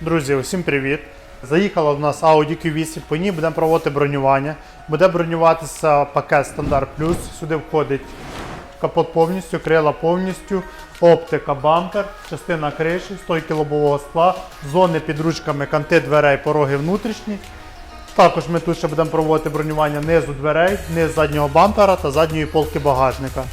Друзі, усім привіт! Заїхала в нас Audi Q8, по ній будемо проводити бронювання. Буде бронюватися пакет Стандарт Плюс. Сюди входить капот повністю, крила повністю, оптика бампер, частина криші, стойки лобового скла, зони під ручками, канти дверей, пороги внутрішні. Також ми тут ще будемо проводити бронювання низу дверей, низ заднього бампера та задньої полки багажника.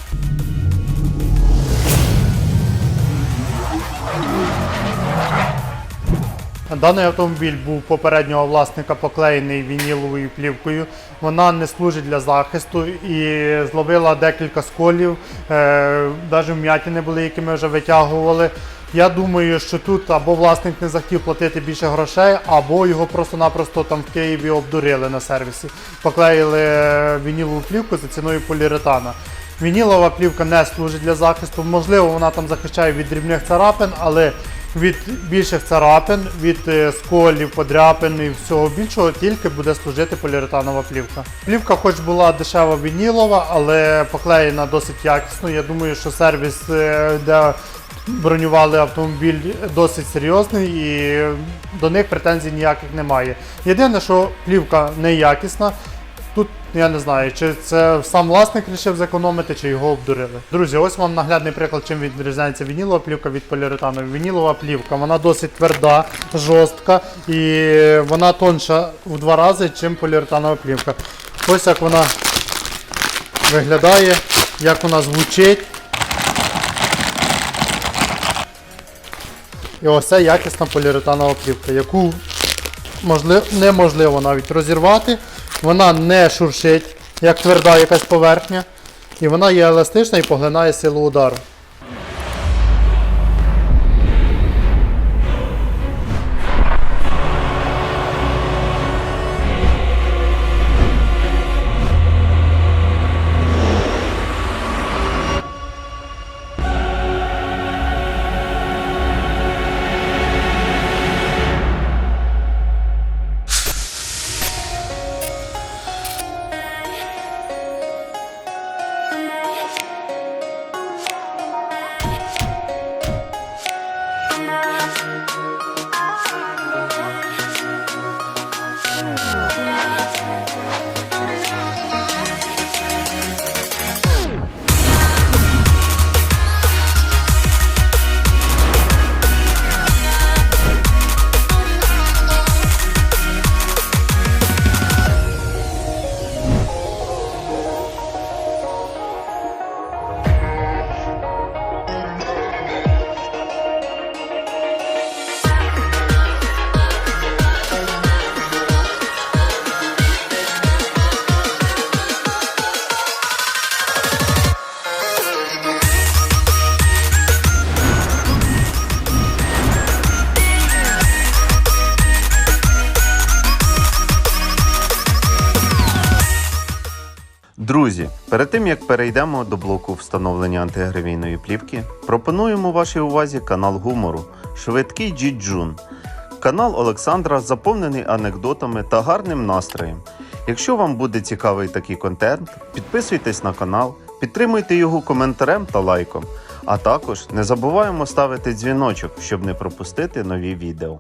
Даний автомобіль був попереднього власника поклеєний вініловою плівкою. Вона не служить для захисту і зловила декілька сколів, е, навіть вм'ятини були, які ми вже витягували. Я думаю, що тут або власник не захотів платити більше грошей, або його просто-напросто там в Києві обдурили на сервісі. Поклеїли е, вінілову плівку за ціною поліуретана. Вінілова плівка не служить для захисту. Можливо, вона там захищає від дрібних царапин, але від більших царапин, від е, сколів, подряпин і всього більшого тільки буде служити поліуретанова плівка. Плівка, хоч була дешева вінілова, але поклеєна досить якісно. Я думаю, що сервіс, е, де бронювали автомобіль, досить серйозний і до них претензій ніяких немає. Єдине, що плівка неякісна. Тут я не знаю, чи це сам власник вирішив зекономити, чи його обдурили. Друзі, ось вам наглядний приклад, чим відрізняється вінілова плівка від поліуретанової. Вінілова плівка, вона досить тверда, жорстка і вона тонша в два рази, чим поліуретанова плівка. Ось як вона виглядає, як вона звучить. І ось це якісна поліуретанова плівка, яку можливо, неможливо навіть розірвати. Вона не шуршить, як тверда якась поверхня. І вона є еластична і поглинає силу удару. Друзі, перед тим як перейдемо до блоку встановлення антигравійної плівки, пропонуємо вашій увазі канал гумору Швидкий Джіджун. Канал Олександра заповнений анекдотами та гарним настроєм. Якщо вам буде цікавий такий контент, підписуйтесь на канал, підтримуйте його коментарем та лайком. А також не забуваємо ставити дзвіночок, щоб не пропустити нові відео.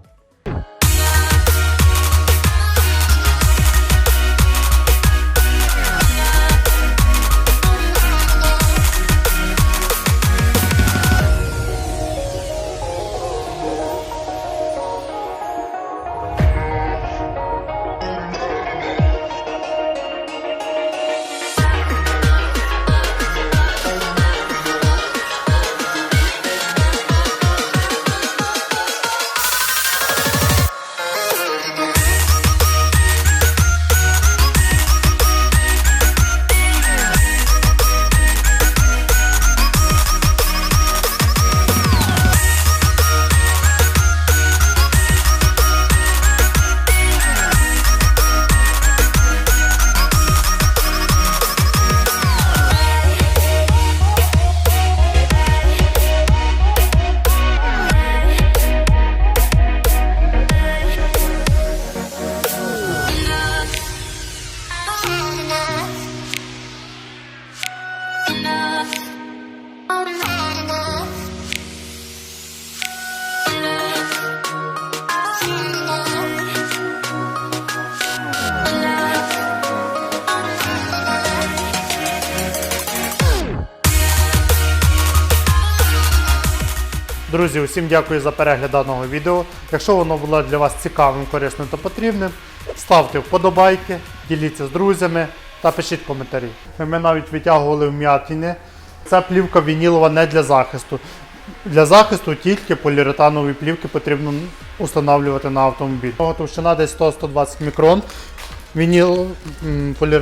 Друзі, усім дякую за перегляд даного відео. Якщо воно було для вас цікавим, корисним та потрібним, ставте вподобайки, діліться з друзями та пишіть коментарі. Ми навіть витягували вм'ятини. Ця плівка вінілова не для захисту. Для захисту тільки поліуретанові плівки потрібно встановлювати на автомобіль. Товщина десь 100-120 мікрон. Вініл полір...